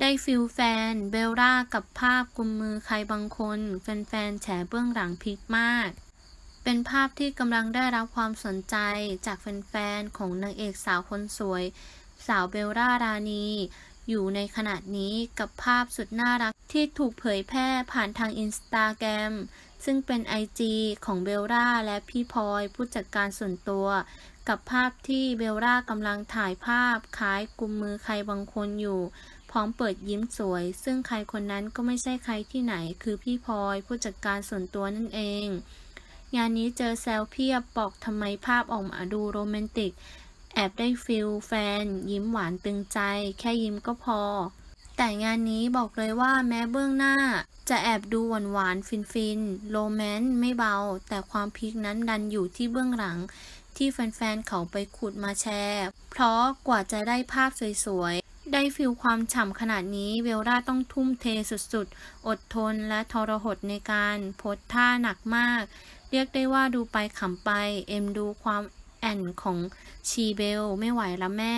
ได้ฟิลแฟน เบลล่ากับภาพกุมมือใครบางคน แฟนๆแฉเบื้องหลังพีคมาก เป็นภาพที่กำลังได้รับความสนใจจากแฟนๆของนางเอกสาวคนสวย สาวเบลล่ารานี อยู่ในขณะนี้กับภาพสุดน่ารักที่ถูกเผยแพร่ผ่านทางอินสตาแกรมซึ่งเป็น IG ของเบลล่าและพี่พลอยผู้จัดการส่วนตัว กับภาพที่เบลล่ากำลังถ่ายภาพคล้ายกุมมือใครบางคนอยู่ พร้อมเปิดยิ้มสวย ซึ่งใครคนนั้นก็ไม่ใช่ใครที่ไหน คือพี่พลอยผู้จัดการส่วนตัวนั่นเอง งานนี้เจอแซวเพียบบอกทำไมภาพออกมาดูโรแมนติก แอบได้ฟิลแฟน ยิ้มหวานตึงใจ แค่ยิ้มก็พอ แต่งานนี้บอกเลยว่าแม้เบื้องหน้า จะแอบดูหวานหวานฟินฟินโรแมนต์ไม่เบา แต่ความพีคนั้นดันอยู่ที่เบื้องหลัง ที่แฟนๆเขาไปขุดมาแชร์ เพราะกว่าจะได้ภาพสวยๆ ได้ฟิลความฉ่ำขนาดนี้เวลล่าต้องทุ่มเทสุดๆ อดทนและทรหดในการโพสท่าหนักมาก เรียกได้ว่าดูไปขำไป เอ็มดูความ แอนของชีเบล ไม่ไหวละแม่